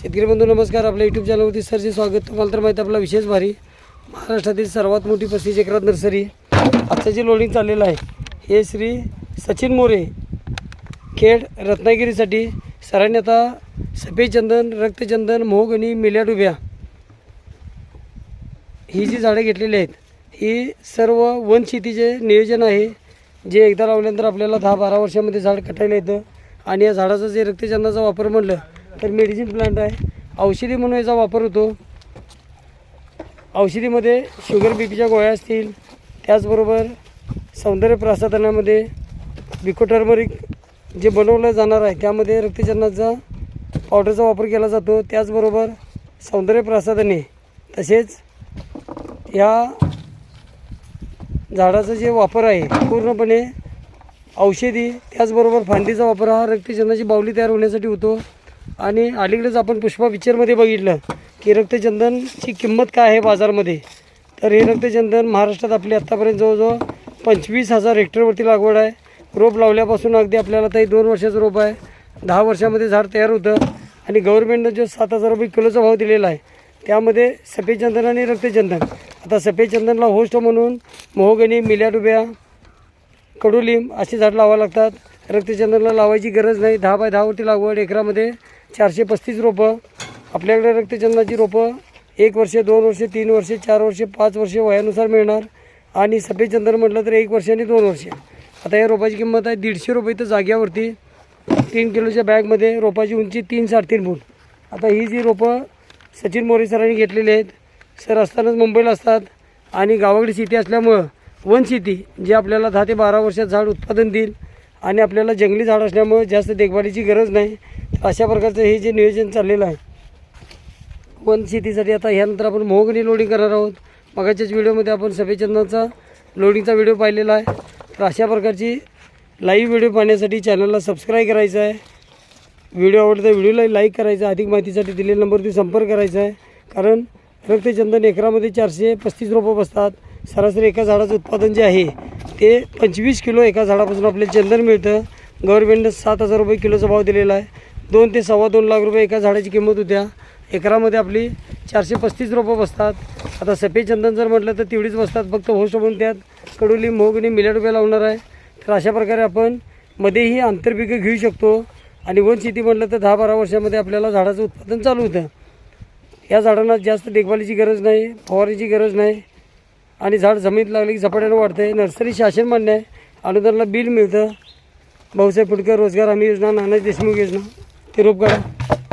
शेतकरी बंधू नमस्कार. आपल्या यूट्यूब चॅनलवरती सरचे स्वागत. तुम्हाला तर माहिती आपला विशेष भारी. महाराष्ट्रातील सर्वात मोठी पस्तीस एकरात नर्सरी. आजचं जे लोडिंग चाललेलं आहे हे श्री सचिन मोरे खेड रत्नागिरीसाठी सरांनी आता सफेद चंदन रक्तचंदन मोहगणी मिल्या डुब्या ही जी झाडं घेतलेली आहेत ही सर्व वन शेतीचे नियोजन आहे. जे एकदा लावल्यानंतर आपल्याला दहा बारा वर्षामध्ये झाड कटायला येतं. आणि या झाडाचा जे रक्तचंदाचा वापर म्हणलं तर मेडिसिन प्लांट आहे. औषधी म्हणून याचा वापर होतो. औषधीमध्ये शुगर बी पीच्या गोळ्या असतील. त्याचबरोबर सौंदर्य प्रसाधनामध्ये बिको टर्मरिक जे बनवलं जाणार आहे त्यामध्ये रक्तचरणाचा पावडरचा वापर केला जातो. त्याचबरोबर सौंदर्य प्रसाधने तसेच या झाडाचा जे वापर आहे पूर्णपणे औषधी त्याचबरोबर फांदीचा वापर हा रक्तचरणाची बावली तयार होण्यासाठी होतो. आणि अलीकडेच आपण पुष्पा पिक्चरमध्ये बघितलं की रक्तचंदनची किंमत काय आहे बाजारमध्ये? तर हे रक्तचंदन महाराष्ट्रात आपली आत्तापर्यंत जवळजवळ पंचवीस हजार हेक्टरवरती लागवड आहे. रोप लावल्यापासून अगदी आपल्याला काही दोन वर्षाचं रोप आहे. दहा वर्षामध्ये झाड तयार होतं आणि गव्हर्नमेंटनं जो सात हजार रुपये किलोचा भाव दिलेला आहे त्यामध्ये सफेद चंदन आणि रक्तचंदन. आता सफेद चंदनला होस्ट म्हणून मोहगणी मिल्याडुब्या कडुलिंब अशी झाडं लावावं लागतात. रक्तचंदनला लावायची गरज नाही. दहा बाय दहावरती लागवड एकरामध्ये चारशे पस्तीस रोपं. आपल्याकडे रक्तचंदनाची रोपं एक वर्ष दोन वर्ष तीन वर्ष चार वर्ष पाच वर्ष वयानुसार मिळणार. आणि सफेद चंदन म्हटलं तर एक वर्ष आणि दोन वर्ष. आता या रोपाची किंमत आहे दीडशे रुपये तर जाग्यावरती. तीन किलोच्या बॅगमध्ये रोपाची उंची तीन साडेतीन फूट. आता ही जी रोपं सचिन मोरे सरांनी घेतलेली आहेत सर असतानाच मुंबईला असतात आणि गावाकडे शेती असल्यामुळं वन शेती जे आपल्याला दहा ते बारा वर्षात झाड उत्पादन देईल आणि आपल्याला जंगली झाड असल्यामुळं जास्त देखभालीची गरज नाही. तर अशा प्रकारचं हे जे नियोजन चाललेलं आहे. वन शेतीसाठी आता ह्यानंतर आपण मोहगणी लोडिंग करणार आहोत. मगाच्याच व्हिडिओमध्ये आपण सफेदचंदनाचा लोडिंगचा व्हिडिओ पाहिलेला आहे. तर अशा प्रकारची लाईव्ह व्हिडिओ पाहण्यासाठी चॅनलला सबस्क्राईब करायचं आहे. व्हिडिओ आवडता व्हिडिओला लाईक करायचा अधिक माहितीसाठी दिलेल्या नंबरवरती संपर्क करायचा आहे. कारण रक्तचंदन एकरामध्ये चारशे पस्तीस रोपं बसतात. सरासरी एका झाडाचं उत्पादन जे आहे ते पंचवीस किलो एका झाडापासून आपल्याला चंदन मिळतं. गव्हर्मेंटनं सात हजार रुपये किलोचा भाव दिलेला आहे. दोन ते सव्वा दोन लाख रुपये एका झाडाची किंमत होत्या. एकरामध्ये आपली चारशे पस्तीस रोपं बसतात. आता सफेद चंदन जर म्हटलं तर तेवढीच बसतात. फक्त होस्ट म्हणून त्यात कडुली मोहगणी मिल्या रुपये लावणार आहे. तर अशा प्रकारे आपण मध्येही आंतरपिकं घेऊ शकतो. आणि वन शेती म्हटलं तर दहा बारा वर्षामध्ये आपल्याला झाडाचं उत्पादन चालू होतं. या झाडांना जास्त देखभालीची गरज नाही फवारीची गरज नाही. आणि झाड जमिनीत लागले की झपाट्यानं वाढते नर्सरी शासन मान्य आहे अनुदानाला बिल मिळतं. भाऊसाहेब फुटकर रोजगार हमी योजना नानाजी देशमुख योजना. ते रोपगाडा